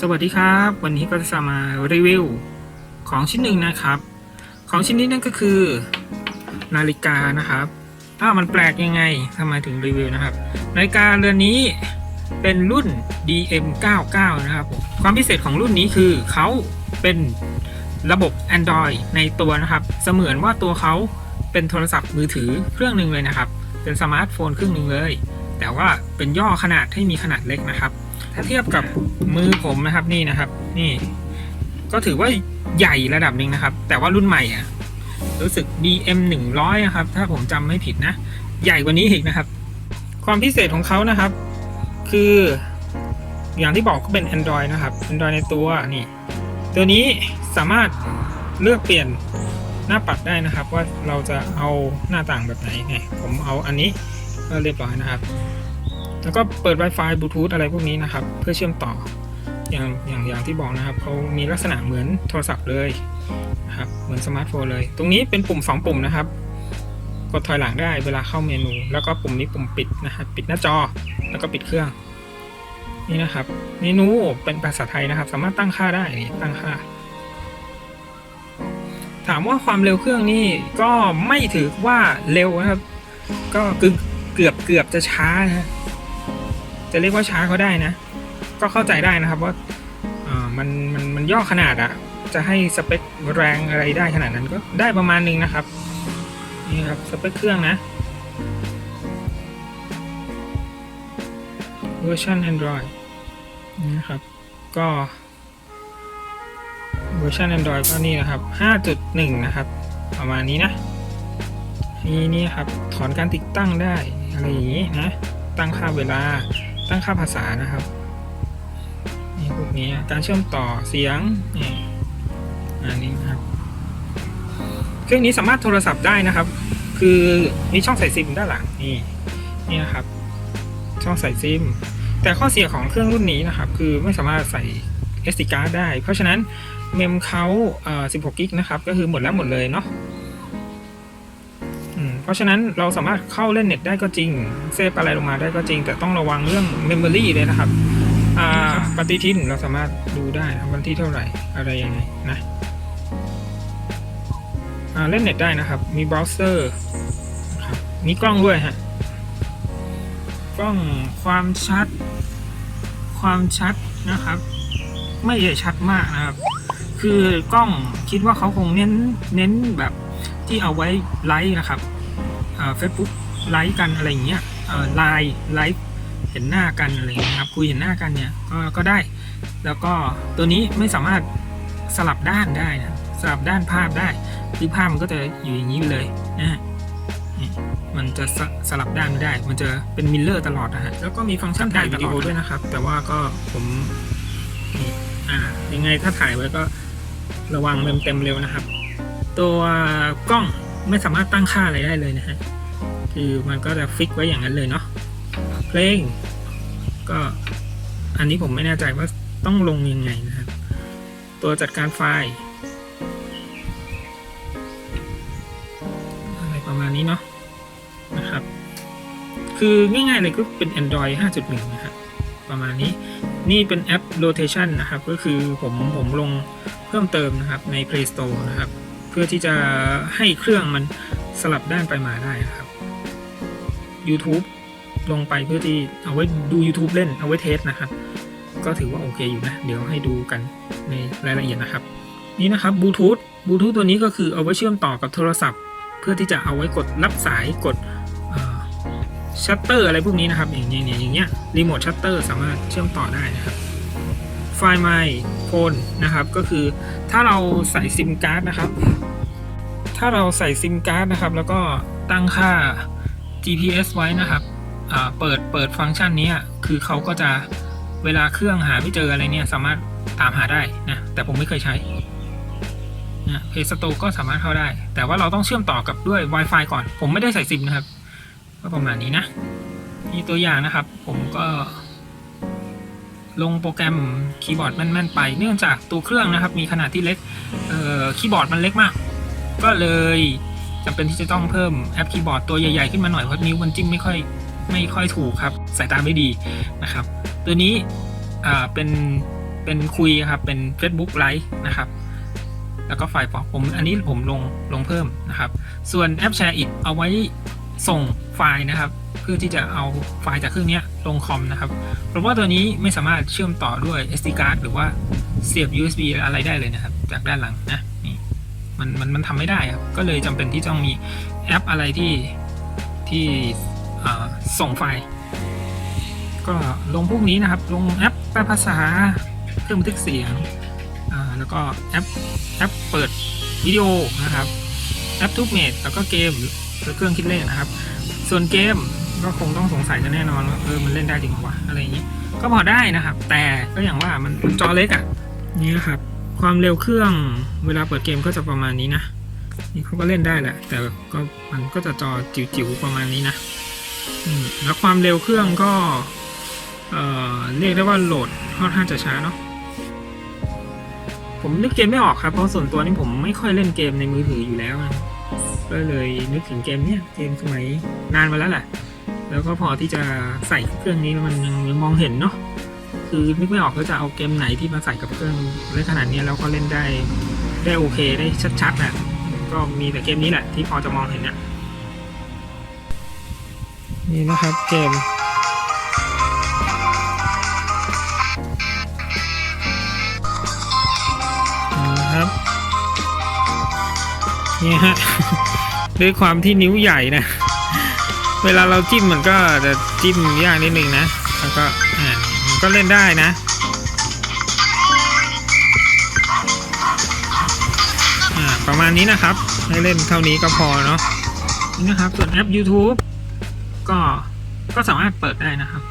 สวัสดีครับ วันนี้ก็จะมารีวิวของชิ้นหนึ่งนะครับ ของชิ้นนี้นั่นก็คือ นาฬิกานะครับถ้ามันแปลกยังไงทำไมถึงรีวิวนะครับ นาฬิกาเรือนนี้เป็นรุ่น DM99 นะครับผมความพิเศษของรุ่นนี้คือเขาเป็นระบบ Android ในตัวนะครับ เสมือนว่าตัวเขาเป็นโทรศัพท์มือถือเครื่องหนึ่งเลยนะครับ เป็นสมาร์ทโฟนเครื่องหนึ่งเลย แต่ว่าเป็นย่อขนาดให้มีขนาดเล็กนะครับ ถ้าเทียบกับมือผมนะครับนี่นะครับ นี่ ก็ถือว่าใหญ่ระดับหนึ่งนะครับ แต่ว่ารุ่นใหม่อะรู้สึก DM 100นะครับ ถ้าผมจำไม่ผิดนะ ใหญ่กว่านี้อีกนะครับ ความพิเศษของเขานะครับ คืออย่างที่บอกก็เป็น Android นะครับ Android ในตัวนี่ ตัวนี้สามารถเลือกเปลี่ยนหน้าปัดได้นะครับ ว่าเราจะเอาหน้าต่างแบบไหนเนี่ยผมเอาอันนี้ก็เรียบร้อยนะครับ แล้วก็เปิด Wi-Fi บลูทูธอะไรพวกนี้นะครับ เพื่อเชื่อมต่ออย่างอย่างอย่างที่บอกนะครับเขามีลักษณะเหมือนโทรศัพท์เลยนะครับเหมือนสมาร์ทโฟนเลย ตรงนี้เป็นปุ่ม 2 ปุ่มนะครับ กดถอยหลังได้เวลาเข้าเมนู แล้วก็ปุ่มนี้ปุ่มปิดนะครับปิดหน้าจอแล้วก็ปิดเครื่อง นี่นะครับเมนูเป็นภาษาไทยนะครับ สามารถตั้งค่าได้นี่ตั้งค่า ถามว่าความเร็วเครื่องนี่ก็ไม่ถือว่าเร็วนะครับ ก็คือเกือบเกือบจะช้านะฮะ จะเรียกว่าช้าก็ได้นะ ก็เข้าใจได้นะครับว่ามันมันมันย่อขนาดอะจะให้สเปคแรงอะไรได้ขนาดนั้นก็ได้ประมาณนึงนะครับนี่ครับสเปคเครื่องนะเวอร์ชัน Android นะครับ ก็เวอร์ชัน Android ก็นี่นะครับ 5.1 นะครับ ประมาณนี้นะ นี่นี่ครับ ถอนการติดตั้งได้ อะไรอย่างนี้นะ ตั้งค่าเวลา ตั้งค่าภาษานะครับ นี่พวกนี้การเชื่อมต่อเสียงนี่อันนี้นะครับ เครื่องนี้สามารถโทรศัพท์ได้นะครับ คือมีช่องใส่ซิมด้านหลังนี่นี่นะครับ ช่องใส่ซิม แต่ข้อเสียของเครื่องรุ่นนี้นะครับ คือไม่สามารถใส่ SD card ได้ เพราะฉะนั้นเมมเขา16 กิกนะครับ ก็คือหมดแล้วหมดเลยเนาะ เพราะฉะนั้นเราสามารถเข้าเล่นเน็ตได้ก็จริง เซฟอะไรลงมาได้ก็จริง แต่ต้องระวังเรื่องเมมโมรีเลยนะครับปฏิทินเราสามารถดูได้นะวันที่เท่าไหร่อะไรยังไงนะเล่นเน็ตได้นะครับ มีเบราว์เซอร์มีกล้องด้วยฮะกล้องความชัด ความชัดนะครับ ไม่ใช่ชัดมากนะครับ คือกล้องคิดว่าเขาคงเน้นเน้นแบบที่เอาไว้ไลฟ์นะครับ เฟซบุ๊กไลฟ์กันอะไรอย่างเงี้ยไลน์ไลฟ์เห็นหน้ากันอะไรอย่างเงี้ยครับคุยเห็นหน้ากันเนี่ยก็ก็ได้ แล้วก็ตัวนี้ไม่สามารถสลับด้านได้นะสลับด้านภาพได้คือภาพมันก็จะอยู่อย่างนี้เลยนะฮะนี่มันจะสสลับด้านไม่ได้ มันจะเป็นมิลเลอร์ตลอดนะฮะแล้วก็มีฟังก์ชันถ่ายวิดีโอด้วยนะครับ แต่ว่าก็ผมนี่อ่ายังไงถ้าถ่ายไว้ก็ระวังเต็มเต็มๆเร็วนะครับ ตัวกล้อง ไม่สามารถตั้งค่าอะไรได้เลยนะฮะ คือมันก็จะฟิกไว้อย่างนั้นเลยเนาะ เพลง ก็อันนี้ผมไม่แน่ใจว่าต้องลงยังไงนะครับ ตัวจัดการไฟล์อะไรประมาณนี้เนาะนะครับ คือง่ายๆเลยก็เป็น Android 5.1 นะครับประมาณนี้นี่เป็นแอป Rotation นะครับ ก็คือผมผมลงเพิ่มเติมนะครับใน Play Store นะครับ พื่อที่จะให้เครื่องมันสลับด้านไปมาได้นะครับ YouTube ลงไปเพื่อที่เอาไว้ดู YouTube เล่นเอาไว้เทสนะครับ ก็ถือว่าโอเคอยู่นะ เดี๋ยวให้ดูกันในรายละเอียดนะครับ นี่นะครับบลูทูธบลูทูธตัวนี้ก็คือเอาไว้เชื่อมต่อกับโทรศัพท์ เพื่อที่จะเอาไว้กดรับสายกดชัตเตอร์อะไรพวกนี้นะครับ อย่างเงี้ยอย่างเงี้ยรีโมทชัตเตอร์สามารถเชื่อมต่อได้นะครับ ไฟล์ My Phone นะครับ ก็คือถ้าเราใส่ซิมการ์ดนะครับ ถ้าเราใส่ซิมการ์ดนะครับ แล้วก็ตั้งค่า GPS ไว้นะครับเปิดเปิดฟังก์ชันนี้คือเขาก็จะเวลาเครื่องหาไม่เจออะไรเนี่ยสามารถตามหาได้นะแต่ผมไม่เคยใช้นะเพย์สโตก็สามารถเข้าได้ แต่ว่าเราต้องเชื่อมต่อกับด้วย Wi-Fi ก่อน ผมไม่ได้ใส่ซิมนะครับ ก็ประมาณนี้นะ นี่ตัวอย่างนะครับ ผมก็ ลงโปรแกรมคีย์บอร์ดแม่นๆไป เนื่องจากตัวเครื่องนะครับมีขนาดที่เล็กคีย์บอร์ดมันเล็กมาก ก็เลยจำเป็นที่จะต้องเพิ่มแอปคีย์บอร์ดตัวใหญ่ๆขึ้นมาหน่อยเพราะนิ้วมันจิ้มไม่ค่อยไม่ค่อยถูกครับสายตาไม่ดีนะครับ ตัวนี้เป็นเป็นคุยครับเป็น Facebook ไลฟ์นะครับ แล้วก็ไฟล์ฟอกผมอันนี้ผมลงลงเพิ่มนะครับ ส่วนแอปแชร์อิเอาไว้ ส่งไฟล์นะครับ เพื่อที่จะเอาไฟล์จากเครื่องนี้ลงคอมนะครับ เพราะว่าตัวนี้ไม่สามารถเชื่อมต่อด้วย SD card หรือว่าเสียบ USB อะไรได้เลยนะครับ จากด้านหลังนะนี่มันมันมันทำไม่ได้ครับก็เลยจำเป็นที่ต้องมีแอปอะไรที่ที่ส่งไฟล์ ก็ลงพวกนี้นะครับ ลงแอปแปลภาษาเครื่องบันทึกเสียงแล้วก็แอปแอปเปิดวิดีโอนะครับแอปทูบเมดแล้วก็เกม หรือเครื่องคิดเลขนะครับ ส่วนเกมก็คงต้องสงสัยกันแน่นอนว่าเออมันเล่นได้จริงเหรอวะอะไรอย่างนี้ ก็พอได้นะครับ แต่ก็อย่างว่ามันมันจอเล็กอะ่ะนี่นะครับ ความเร็วเครื่องเวลาเปิดเกมก็จะประมาณนี้นะนี่เขาก็เล่นได้แหละ แต่ก็มันก็จะจอจิ๋วๆประมาณนี้นะอืมแล้วความเร็วเครื่องก็เอ่อเรียกได้ว่าโหลดค่อนข้างจะช้าเนาะผมนึกเกมไม่ออกครับเพราะส่วนตัวนี่ผมไม่ค่อยเล่นเกมในมือถืออยู่แล้วนะ ก็เลยนึกถึงเกมเนี้ยเกมสมัยนานมาแล้วแหละแล้วก็พอที่จะใส่เครื่องนี้มันยังมองเห็นเนาะคือนึกไม่ออกว่าจะเอาเกมไหนที่มาใส่กับเครื่องเล่นขนาดนี้แล้วก็เล่นได้ได้โอเคได้ชัดๆนะก็มีแต่เกมนี้แหละที่พอจะมองเห็นเนี่ยนี่นะครับเกมนะครับนี่ฮะ ด้วยความที่นิ้วใหญ่นะ เวลาเราจิ้มมันก็จะจิ้มยากนิดนึงนะ แล้วก็อ่ามันก็เล่นได้นะอ่าประมาณนี้นะครับ ให้เล่นเท่านี้ก็พอเนาะนี่นะครับ ส่วนแอป YouTube ก็ก็สามารถเปิดได้นะครับ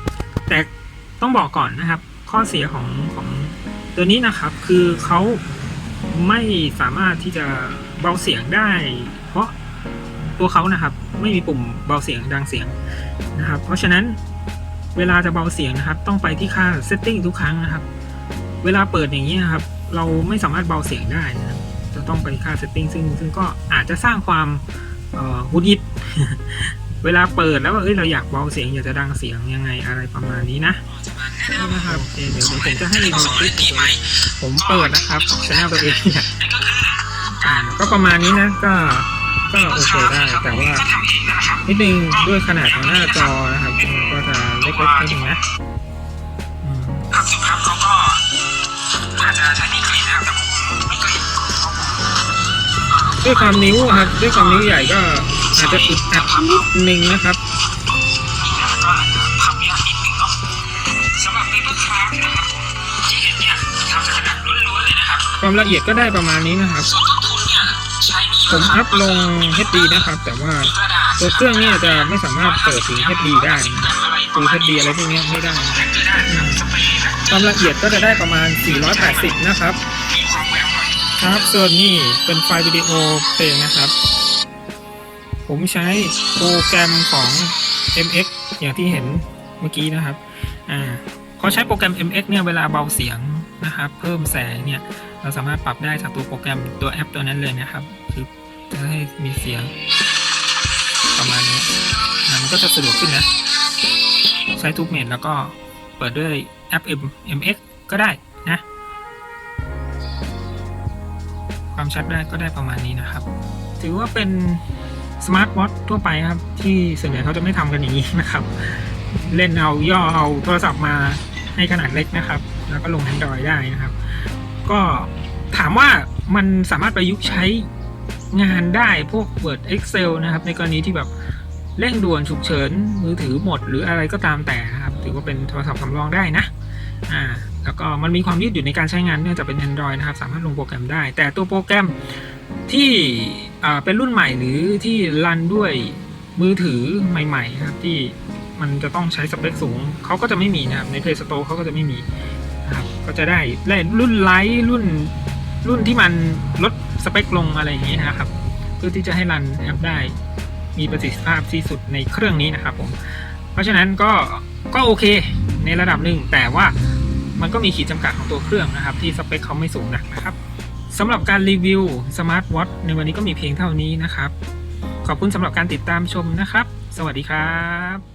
แต่ต้องบอกก่อนนะครับ ข้อเสียของของตัวนี้นะครับ คือเขาไม่สามารถที่จะเบาเสียงได้ เพราะ ตัวเขานะครับ ไม่มีปุ่มเบาเสียงดังเสียงนะครับ เพราะฉะนั้นเวลาจะเบาเสียงนะครับ ต้องไปที่ค่า setting ทุกครั้งนะครับ เวลาเปิดอย่างนี้นะครับ เราไม่สามารถเบาเสียงได้นะจะต้องไปค่า setting ซึ่งซึ่งก็อาจจะสร้างความหุดหิดเวลาเปิดแล้วว่าเอ้ยเราอยากเบาเสียงอยากจะดังเสียงยังไงอะไรประมาณนี้นะนี่นะครับเดี๋ยวเดี๋ยวผมจะให้ดูคลิปของตัวเองผมเปิดนะครับช anel ตัวเองเนี่ยก็ประมาณนี้นะก็ ก็โอเคได้ แต่ว่านิดนึงด้วยขนาดของหน้าจอนะครับมันก็จะเล็กๆนิดนึงนะอืมครับสิครับเขาก็อาจจะใช้มีดกรีดนะครับแต่ผมไม่กรีดด้วยความนิ้วอะครับ ด้วยความนิ้วใหญ่ก็อาจจะอึดอัดนิดนึงนะครับก็อาจจะทำยากนิดนึงเนาะสำหรับเปเปอร์คราฟนะครับผมที่เห็นเนี่ยทำจากกระดาษล้วนๆเลยนะครับความละเอียดก็ได้ประมาณนี้นะครับ ผมอัพลง HD นะครับ แต่ว่ากระดาษตัวเครื่องเนี่ยจะไม่สามารถเปิดถึง HD ได้นะฟู HD อะไรพวกเนี้ยไม่ได้นะจะได้ครับสเปรย์นะความละเอียดก็จะได้ประมาณ 480 นะครับมีความแววหน่อยครับส่วนนี้เป็นไฟล์วิดีโอเพลงนะครับ ผมใช้โปรแกรมของ MX อย่างที่เห็นเมื่อกี้นะครับ อ่าพอใช้โปรแกรม MX เนี่ยเวลาเบาเสียงนะครับ เพิ่มแสงเนี่ย เราสามารถปรับได้จากตัวโปรแกรมตัวแอปตัวนั้นเลยนะครับคือ จะให้มีเสียง ประมาณนี้อ่ามันก็จะสะดวกขึ้นนะ ใช้ทุกเมนแล้วก็เปิดด้วยแอป MX ก็ได้นะ ความชัดได้ก็ได้ประมาณนี้นะครับ ถือว่าเป็นสมาร์ทวอททั่วไปครับ ที่ส่วนใหญ่เขาจะไม่ทำกันอย่างนี้นะครับ เล่นเอาย่อเอาโทรศัพท์มาให้ขนาดเล็กนะครับ แล้วก็ลง Android ได้นะครับ ก็ถามว่ามันสามารถประยุกต์ใช้ งานได้พวก Word Excel นะครับ ในกรณีที่แบบเร่งด่วนฉุกเฉินมือถือหมด หรืออะไรก็ตามแต่นะครับ ถือว่าเป็นโทรศัพท์สำรองได้นะอ่าแล้วก็มันมีความยืดหยุ่นในการใช้งานเนื่องจากเป็น Android นะครับ สามารถลงโปรแกรมได้ แต่ตัวโปรแกรมที่อ่าเป็นรุ่นใหม่หรือที่รันด้วยมือถือใหม่ๆครับที่มันจะต้องใช้สเปคสูงเขาก็จะไม่มีนะครับใน Play Store เขาก็จะไม่มีนะครับก็จะได้เล่นรุ่นไลท์รุ่นรุ่นที่มันลด สเปคลงอะไรอย่างนี้นะครับ เพื่อที่จะให้รันแอปได้มีประสิทธิภาพที่สุดในเครื่องนี้นะครับผมเพราะฉะนั้นก็ก็โอเคในระดับหนึ่งแต่ว่ามันก็มีขีดจำกัดของตัวเครื่องนะครับ ที่สเปคเขาไม่สูงนักนะครับสำหรับการรีวิวสมาร์ทวอทในวันนี้ก็มีเพียงเท่านี้นะครับ ขอบคุณสำหรับการติดตามชมนะครับ สวัสดีครับ